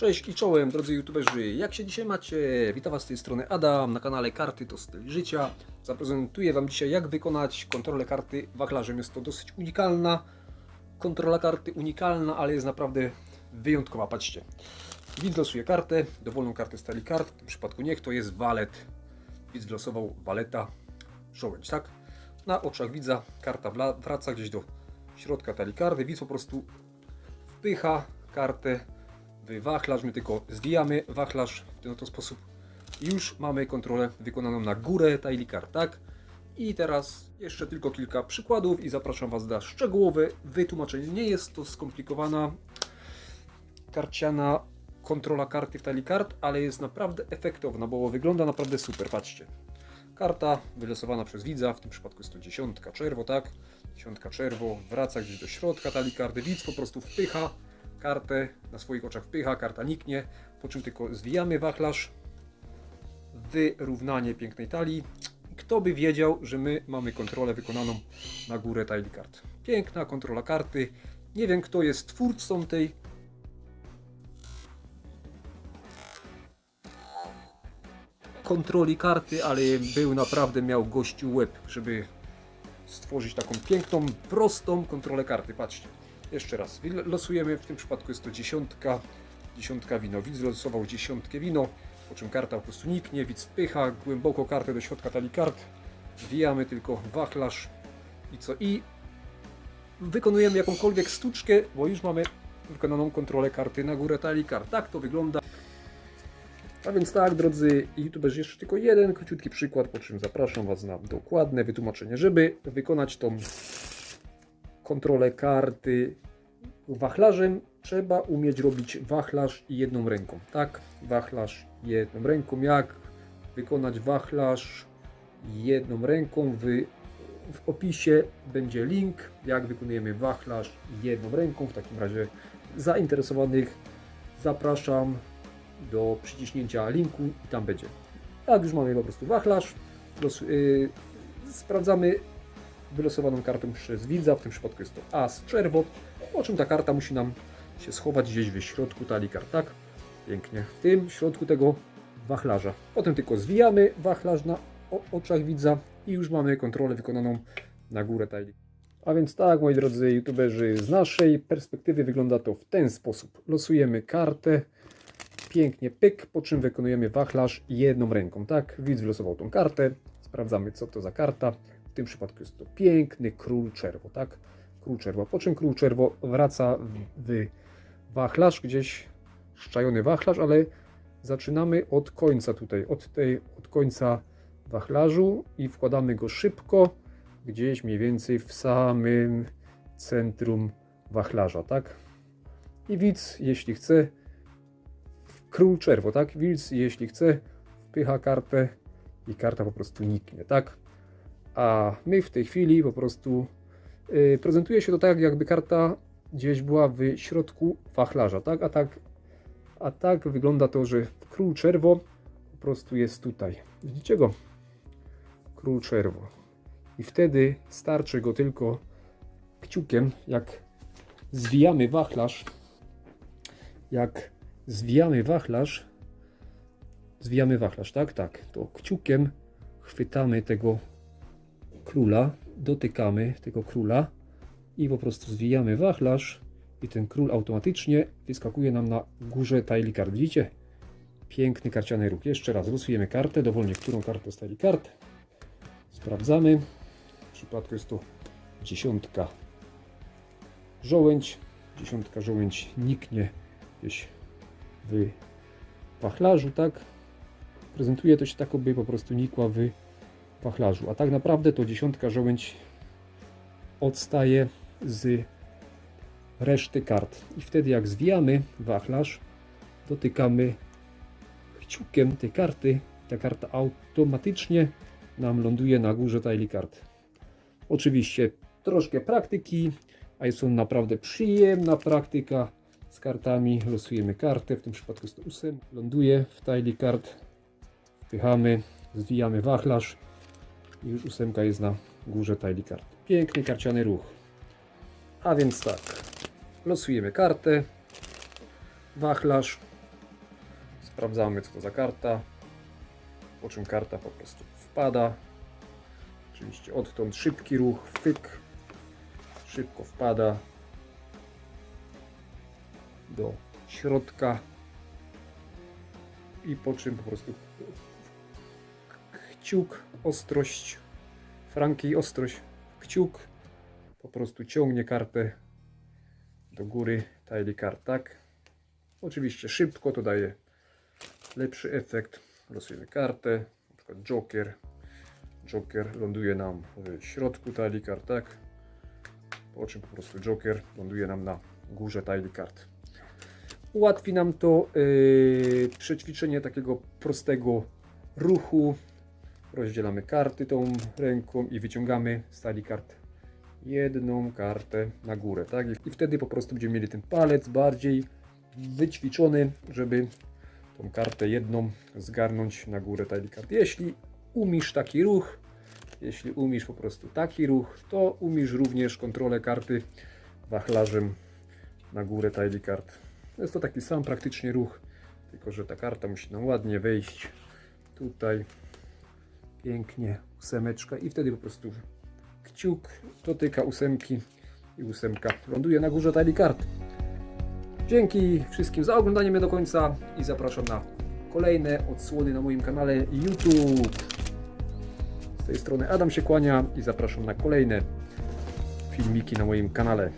Cześć i czołem drodzy youtuberzy, jak się dzisiaj macie? Witam was z tej strony Adam na kanale Karty to styl życia. Zaprezentuję wam dzisiaj jak wykonać kontrolę karty wachlarzem. Jest to dosyć unikalna kontrola karty, unikalna, ale jest naprawdę wyjątkowa. Patrzcie, widz losuje kartę, dowolną kartę z talii kart, w tym przypadku niech to jest walet. Widz wylosował waleta, żołędź, tak? Na oczach widza karta wraca gdzieś do środka talii karty, widz po prostu wpycha kartę wachlarz, my tylko zwijamy wachlarz w ten oto sposób. Już mamy kontrolę wykonaną na górę tajli kart, tak? I teraz jeszcze tylko kilka przykładów i zapraszam Was na szczegółowe wytłumaczenie. Nie jest to skomplikowana karciana kontrola karty w talii kart, ale jest naprawdę efektowna, bo wygląda naprawdę super. Patrzcie. Karta wylosowana przez widza, w tym przypadku jest to dziesiątka czerwo, tak? Dziesiątka czerwo wraca gdzieś do środka talii. Widz po prostu wpycha kartę, na swoich oczach wpycha, karta niknie, po czym tylko zwijamy wachlarz, wyrównanie pięknej talii. Kto by wiedział, że my mamy kontrolę wykonaną na górę talii kart. Piękna kontrola karty. Nie wiem, kto jest twórcą tej kontroli karty, ale był naprawdę, miał gościu łeb, żeby stworzyć taką piękną, prostą kontrolę karty. Patrzcie. Jeszcze raz, losujemy, w tym przypadku jest to dziesiątka, dziesiątka wino. Widz losował dziesiątkę wino, po czym karta po prostu niknie, widz wpycha głęboko kartę do środka talii kart, wbijamy tylko wachlarz i co? I wykonujemy jakąkolwiek sztuczkę, bo już mamy wykonaną kontrolę karty na górę talii kart. Tak to wygląda. A więc tak, drodzy youtuberzy, jeszcze tylko jeden króciutki przykład, po czym zapraszam Was na dokładne wytłumaczenie, żeby wykonać tą kontrolę karty wachlarzem trzeba umieć robić wachlarz jedną ręką. Tak, wachlarz jedną ręką. Jak wykonać wachlarz jedną ręką? W, w opisie będzie link, jak wykonujemy wachlarz jedną ręką. W takim razie zainteresowanych zapraszam do przyciśnięcia linku i tam będzie. Jak już mamy po prostu wachlarz, los, yy, sprawdzamy wylosowaną kartą przez widza, w tym przypadku jest to as czerwo, po czym ta karta musi nam się schować gdzieś w środku talii kart, tak? Pięknie, w tym środku tego wachlarza. Potem tylko zwijamy wachlarz na oczach widza i już mamy kontrolę wykonaną na górę talii. A więc tak, moi drodzy youtuberzy, z naszej perspektywy wygląda to w ten sposób. Losujemy kartę, pięknie pyk, po czym wykonujemy wachlarz jedną ręką, tak? Widz wylosował tą kartę, sprawdzamy co to za karta. Tym przypadku jest to piękny król czerwo, tak? Król czerwo. Po czym król czerwo wraca w, w wachlarz, gdzieś szczajony wachlarz, ale zaczynamy od końca tutaj, od, tej, od końca wachlarzu i wkładamy go szybko, gdzieś mniej więcej w samym centrum wachlarza, tak? I widz, jeśli chce, król czerwo, tak? Widz, jeśli chce, wpycha kartę i karta po prostu niknie, tak? A my w tej chwili po prostu yy, prezentuje się to tak, jakby karta gdzieś była w środku wachlarza, tak? A tak, a tak wygląda to, że król czerwo po prostu jest tutaj. Widzicie go? Król czerwo. I wtedy starczy go tylko kciukiem, jak zwijamy wachlarz, jak zwijamy wachlarz, zwijamy wachlarz, tak, tak, to kciukiem chwytamy tego króla, dotykamy tego króla i po prostu zwijamy wachlarz i ten król automatycznie wyskakuje nam na górze tajli kart. Widzicie? Piękny karciany ruch. Jeszcze raz losujemy kartę, dowolnie którą kartę z tajli kart. Sprawdzamy. W przypadku jest to dziesiątka żołędź. Dziesiątka żołędź niknie gdzieś w wachlarzu, tak? Prezentuje to się tak, by po prostu nikła w wachlarzu. A tak naprawdę to dziesiątka żołędź odstaje z reszty kart. I wtedy jak zwijamy wachlarz, dotykamy kciukiem tej karty, ta karta automatycznie nam ląduje na górze tajli kart. Oczywiście troszkę praktyki, a jest to naprawdę przyjemna praktyka z kartami. Losujemy kartę, w tym przypadku jest to 8. Ląduje w tajli kart, wpychamy, zwijamy wachlarz i już ósemka jest na górze tajli kart. Piękny karciany ruch. A więc tak, losujemy kartę, wachlarz, sprawdzamy co to za karta, po czym karta po prostu wpada. Oczywiście odtąd szybki ruch, fyk, szybko wpada. Do środka. I po czym po prostu kciuk, ostrość, franki ostrość, kciuk po prostu ciągnie kartę do góry, tajli kart, tak? Oczywiście szybko to daje lepszy efekt. Losujemy kartę, na przykład Joker. Joker ląduje nam w środku talii kart, tak? Po czym po prostu Joker ląduje nam na górze talii kart. Ułatwi nam to yy, przećwiczenie takiego prostego ruchu. Rozdzielamy karty tą ręką i wyciągamy z talii kart jedną kartę na górę, tak? I- wtedy po prostu będziemy mieli ten palec bardziej wyćwiczony, żeby tą kartę jedną zgarnąć na górę talii kart. Jeśli umiesz taki ruch, jeśli umiesz po prostu taki ruch, to umiesz również kontrolę karty wachlarzem na górę talii kart. Jest to taki sam praktycznie ruch, tylko że ta karta musi nam ładnie wejść tutaj. Pięknie, ósemeczka i wtedy po prostu kciuk dotyka ósemki i ósemka ląduje na górze talii kart. Dzięki wszystkim za oglądanie mnie do końca i zapraszam na kolejne odsłony na moim kanale YouTube. Z tej strony Adam się kłania i zapraszam na kolejne filmiki na moim kanale.